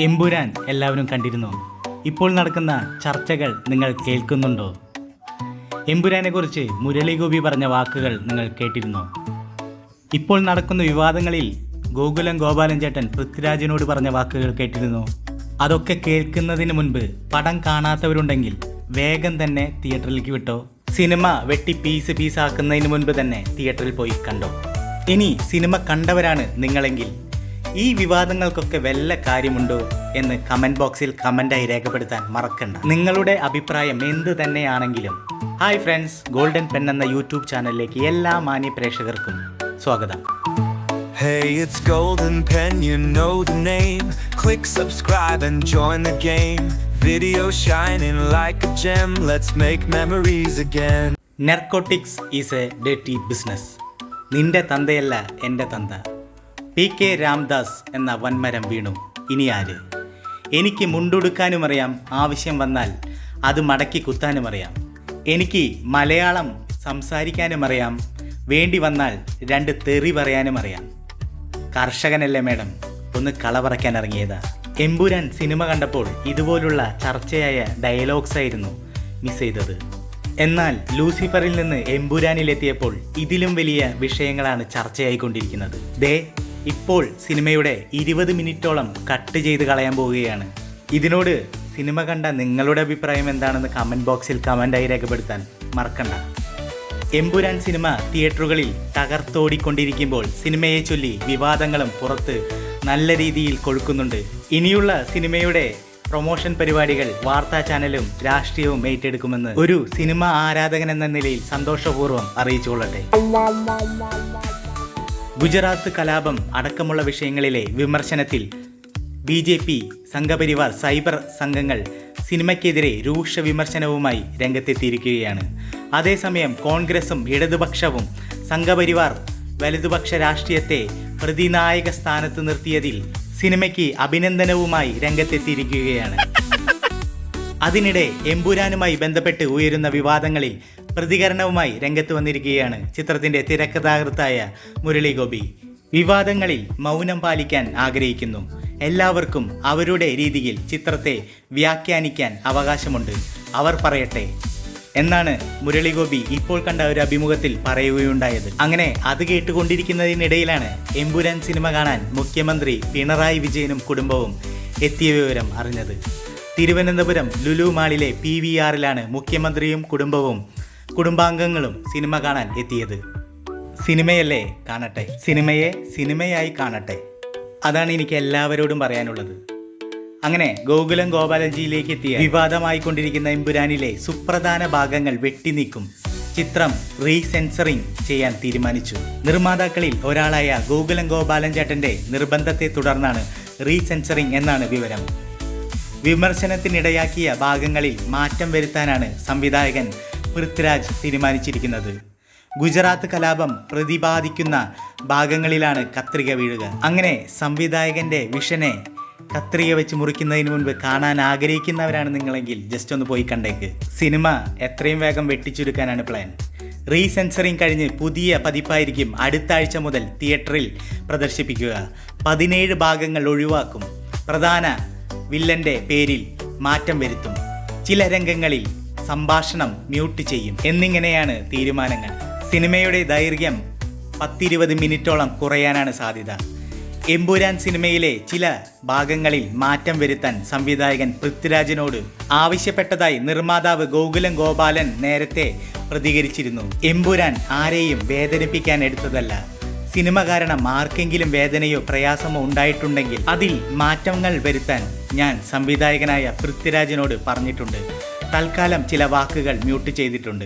എമ്പുരാൻ എല്ലാവരും കണ്ടിരുന്നു. ഇപ്പോൾ നടക്കുന്ന ചർച്ചകൾ നിങ്ങൾ കേൾക്കുന്നുണ്ടോ? എമ്പുരാനെ കുറിച്ച് മുരളി ഗോപി പറഞ്ഞ വാക്കുകൾ നിങ്ങൾ കേട്ടിരുന്നോ? ഇപ്പോൾ നടക്കുന്ന വിവാദങ്ങളിൽ ഗോകുലം ഗോപാലൻ ചേട്ടൻ പൃഥ്വിരാജിനോട് പറഞ്ഞ വാക്കുകൾ കേട്ടിരുന്നോ? അതൊക്കെ കേൾക്കുന്നതിന് മുൻപ് പടം കാണാത്തവരുണ്ടെങ്കിൽ വേഗം തന്നെ തിയേറ്ററിലേക്ക് വിട്ടോ? സിനിമ വെട്ടി പീസ് പീസ് ആക്കുന്നതിന് മുൻപ് തന്നെ തിയേറ്ററിൽ പോയി കണ്ടോ? ഇനി സിനിമ കണ്ടവരാണ് നിങ്ങളെങ്കിൽ ഈ വിവാദങ്ങൾക്കൊക്കെ വല്ല കാര്യമുണ്ടോ എന്ന് കമന്റ് ബോക്സിൽ കമന്റായി രേഖപ്പെടുത്താൻ മറക്കണ്ട നിങ്ങളുടെ അഭിപ്രായം എന്ത് തന്നെയാണെങ്കിലും ഹായ് ഫ്രണ്ട്സ് ഗോൾഡൻ പെൻ എന്ന യൂട്യൂബ് ചാനലിലേക്ക് എല്ലാ മാന്യ പ്രേക്ഷകർക്കും സ്വാഗതം Hey, it's Golden Pen, you know the name. Click subscribe and join the game. Video shining like a gem, let's make memories again. Narcotics is a dirty business. നിന്റെ തന്തയല്ല എന്റെ തന്ത P K Ramdas എന്ന വൻമരം വീണു. ഇനി ആര്? എനിക്ക് മുണ്ടുടുക്കാനും അറിയാം ആവശ്യം വന്നാൽ അത് മടക്കി കുത്താനും അറിയാം എനിക്ക് മലയാളം സംസാരിക്കാനും അറിയാം വേണ്ടി വന്നാൽ രണ്ട് തെറി പറയാനും അറിയാം കർഷകനല്ലേ മേഡം? ഒന്ന് കളപറയ്ക്കാൻ ഇറങ്ങിയതാ. എമ്പുരാൻ സിനിമ കണ്ടപ്പോൾ ഇതുപോലുള്ള ചർച്ചയായ ഡയലോഗ്സ് ആയിരുന്നു മിസ് ചെയ്തത് എന്നാൽ ലൂസിഫറിൽ നിന്ന് എമ്പുരാനിലെത്തിയപ്പോൾ ഇതിലും വലിയ വിഷയങ്ങളാണ് ചർച്ചയായിക്കൊണ്ടിരിക്കുന്നത്. ദേ ഇപ്പോൾ സിനിമയുടെ ഇരുപത് മിനിറ്റോളം കട്ട് ചെയ്ത് കളയാൻ പോവുകയാണ്. ഇതിനോട് സിനിമ കണ്ട നിങ്ങളുടെ അഭിപ്രായം എന്താണെന്ന് കമന്റ് ബോക്സിൽ കമന്റായി രേഖപ്പെടുത്താൻ മറക്കണ്ട. എമ്പുരാൻ സിനിമ തിയേറ്ററുകളിൽ തകർത്തോടിക്കൊണ്ടിരിക്കുമ്പോൾ സിനിമയെ ചൊല്ലി വിവാദങ്ങളും പുറത്ത് നല്ല രീതിയിൽ കൊഴുക്കുന്നുണ്ട്. ഇനിയുള്ള സിനിമയുടെ പ്രൊമോഷൻ പരിപാടികൾ വാർത്താ ചാനലും രാഷ്ട്രീയവും ഏറ്റെടുക്കുമെന്ന് ഒരു സിനിമ ആരാധകൻ എന്ന നിലയിൽ സന്തോഷപൂർവം അറിയിച്ചുകൊള്ളട്ടെ. ഗുജറാത്ത് കലാപം അടക്കമുള്ള വിഷയങ്ങളിലെ വിമർശനത്തിൽ B J P Sangh Parivar cyber സംഘങ്ങൾ സിനിമയ്ക്കെതിരെ രൂക്ഷ വിമർശനവുമായി രംഗത്തെത്തിയിരിക്കുകയാണ്. അതേസമയം കോൺഗ്രസും ഇടതുപക്ഷവും സംഘപരിവാർ വലതുപക്ഷ രാഷ്ട്രീയത്തെ പ്രതിനായക സ്ഥാനത്ത് നിർത്തിയതിൽ സിനിമയ്ക്ക് അഭിനന്ദനവുമായി രംഗത്തെത്തിയിരിക്കുകയാണ്. അതിനിടെ എമ്പുരാനുമായി ബന്ധപ്പെട്ട് ഉയരുന്ന വിവാദങ്ങളിൽ പ്രതികരണവുമായി രംഗത്ത് വന്നിരിക്കുകയാണ് ചിത്രത്തിന്റെ തിരക്കഥാകൃത്തായ മുരളി ഗോപി. വിവാദങ്ങളിൽ മൗനം പാലിക്കാൻ ആഗ്രഹിക്കുന്നു. എല്ലാവർക്കും അവരുടെ രീതിയിൽ ചിത്രത്തെ വ്യാഖ്യാനിക്കാൻ അവകാശമുണ്ട്. അവർ പറയട്ടെ. എന്നാണ് മുരളി ഗോപി ഇപ്പോൾ കണ്ട ഒരു അഭിമുഖത്തിൽ പറയുകയുണ്ടായത്. അങ്ങനെ അത് കേട്ടുകൊണ്ടിരിക്കുന്നതിനിടയിലാണ് എമ്പുരാൻ സിനിമ കാണാൻ മുഖ്യമന്ത്രി പിണറായി വിജയനും കുടുംബവും എത്തിയ വിവരം അറിഞ്ഞത്. തിരുവനന്തപുരം ലുലു മാളിലെ പി വി ആറിലാണ് മുഖ്യമന്ത്രിയും കുടുംബവും കുടുംബാംഗങ്ങളും സിനിമ കാണാൻ എത്തിയത്. സിനിമയല്ലേ കാണട്ടെ. സിനിമയെ സിനിമയായി കാണട്ടെ. അതാണ് എനിക്ക് എല്ലാവരോടും പറയാനുള്ളത്. അങ്ങനെ ഗോകുലം ഗോപാലജിയിലേക്ക് എത്തിയ വിവാദമായിക്കൊണ്ടിരിക്കുന്ന എമ്പുരാനിലെ സുപ്രധാന ഭാഗങ്ങൾ വെട്ടിനീക്കും ചിത്രം റീസെൻസറിംഗ് ചെയ്യാൻ തീരുമാനിച്ചു. നിർമ്മാതാക്കളിൽ ഒരാളായ ഗോകുലം ഗോപാലൻ ചേട്ടന്റെ നിർബന്ധത്തെ തുടർന്നാണ് റീസെൻസറിംഗ് എന്നാണ് വിവരം. വിമർശനത്തിനിടയാക്കിയ ഭാഗങ്ങളിൽ മാറ്റം വരുത്താനാണ് സംവിധായകൻ പൃഥ്വിരാജ് തീരുമാനിച്ചിരിക്കുന്നത്. ഗുജറാത്ത് കലാപം പ്രതിപാദിക്കുന്ന ഭാഗങ്ങളിലാണ് കത്രിക വീഴുക. അങ്ങനെ സംവിധായകന്റെ വിഷനെ കത്രിക വെച്ച് മുറിക്കുന്നതിന് മുൻപ് കാണാൻ ആഗ്രഹിക്കുന്നവരാണ് നിങ്ങളെങ്കിൽ ജസ്റ്റ് ഒന്ന് പോയി കണ്ടേക്ക്. സിനിമ എത്രയും വേഗം വെട്ടിച്ചുരുക്കാനാണ് പ്ലാൻ റീസെൻസറിങ് കഴിഞ്ഞ് പുതിയ പതിപ്പായിരിക്കും അടുത്ത ആഴ്ച മുതൽ തിയേറ്ററിൽ പ്രദർശിപ്പിക്കുക. പതിനേഴ് ഭാഗങ്ങൾ ഒഴിവാക്കും. പ്രധാന വില്ലന്റെ പേരിൽ മാറ്റം വരുത്തും. ചില രംഗങ്ങളിൽ സംഭാഷണം മ്യൂട്ട് ചെയ്യും. എന്നിങ്ങനെയാണ് തീരുമാനങ്ങൾ. സിനിമയുടെ ദൈർഘ്യം പത്തിരുപത് മിനിറ്റോളം കുറയാനാണ് സാധ്യത. എമ്പുരാൻ സിനിമയിലെ ചില ഭാഗങ്ങളിൽ മാറ്റം വരുത്താൻ സംവിധായകൻ പൃഥ്വിരാജിനോട് ആവശ്യപ്പെട്ടതായി നിർമ്മാതാവ് ഗോകുലം ഗോപാലൻ നേരത്തെ പ്രതികരിച്ചിരുന്നു. എമ്പുരാൻ ആരെയും വേദനിപ്പിക്കാൻ എടുത്തതല്ല. സിനിമ കാരണം ആർക്കെങ്കിലും വേദനയോ പ്രയാസമോ ഉണ്ടായിട്ടുണ്ടെങ്കിൽ അതിൽ മാറ്റങ്ങൾ വരുത്താൻ ഞാൻ സംവിധായകനായ പൃഥ്വിരാജിനോട് പറഞ്ഞിട്ടുണ്ട്. തൽക്കാലം ചില വാക്കുകൾ മ്യൂട്ട് ചെയ്തിട്ടുണ്ട്.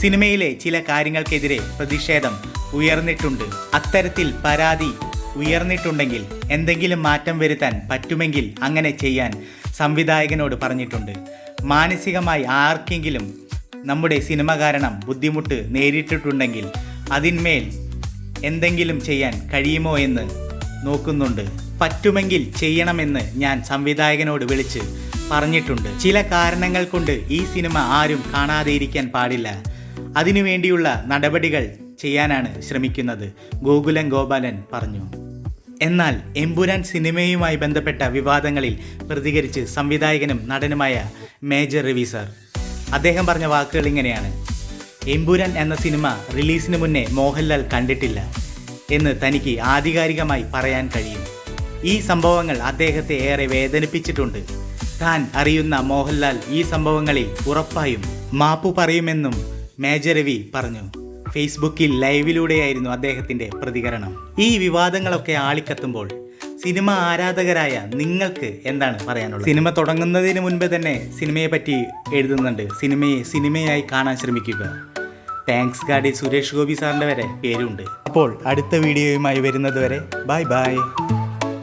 സിനിമയിലെ ചില കാര്യങ്ങൾക്കെതിരെ പ്രതിഷേധം ഉയർന്നിട്ടുണ്ട്. അത്തരത്തിൽ പരാതി ഉയർന്നിട്ടുണ്ടെങ്കിൽ എന്തെങ്കിലും മാറ്റം വരുത്താൻ പറ്റുമെങ്കിൽ അങ്ങനെ ചെയ്യാൻ സംവിധായകനോട് പറഞ്ഞിട്ടുണ്ട്. മാനസികമായി ആർക്കെങ്കിലും നമ്മുടെ സിനിമ കാരണം ബുദ്ധിമുട്ട് നേരിട്ടിട്ടുണ്ടെങ്കിൽ അതിന്മേൽ എന്തെങ്കിലും ചെയ്യാൻ കഴിയുമോ എന്ന് നോക്കുന്നുണ്ട്. പറ്റുമെങ്കിൽ ചെയ്യണമെന്ന് ഞാൻ സംവിധായകനോട് വിളിച്ച് പറഞ്ഞിട്ടുണ്ട്. ചില കാരണങ്ങൾ കൊണ്ട് ഈ സിനിമ ആരും കാണാതെ ഇരിക്കാൻ പാടില്ല അതിനുവേണ്ടിയുള്ള നടപടികൾ ചെയ്യാനാണ് ശ്രമിക്കുന്നത് ഗോകുലം ഗോപാലൻ പറഞ്ഞു. എന്നാൽ എമ്പുരാൻ സിനിമയുമായി ബന്ധപ്പെട്ട വിവാദങ്ങളിൽ പ്രതികരിച്ച് സംവിധായകനും നടനുമായ മേജർ രവി സാർ. അദ്ദേഹം പറഞ്ഞ വാക്കുകൾ ഇങ്ങനെയാണ്. എമ്പുരാൻ എന്ന സിനിമ റിലീസിന് മുന്നേ മോഹൻലാൽ കണ്ടിട്ടില്ല എന്ന് തനിക്ക് ആധികാരികമായി പറയാൻ കഴിയും. ഈ സംഭവങ്ങൾ അദ്ദേഹത്തെ ഏറെ വേദനിപ്പിച്ചിട്ടുണ്ട്. താൻ അറിയുന്ന മോഹൻലാൽ ഈ സംഭവങ്ങളിൽ ഉറപ്പായും മാപ്പു പറയുമെന്നും മേജർ രവി പറഞ്ഞു. ഫേസ്ബുക്കിൽ ലൈവിലൂടെയായിരുന്നു അദ്ദേഹത്തിന്റെ പ്രതികരണം. ഈ വിവാദങ്ങളൊക്കെ ആളിക്കത്തുമ്പോൾ സിനിമ ആരാധകരായ നിങ്ങൾക്ക് എന്താണ് പറയാനുള്ളത്? സിനിമ തുടങ്ങുന്നതിന് മുൻപ് തന്നെ സിനിമയെ പറ്റി എഴുതുന്നുണ്ട്. സിനിമയെ സിനിമയായി കാണാൻ ശ്രമിക്കുക. താങ്ക്സ് ഗാഡി സുരേഷ് ഗോപി സാറിന്റെ വരെ പേരുണ്ട്. അപ്പോൾ അടുത്ത വീഡിയോയുമായി വരുന്നത് വരെ bye bye.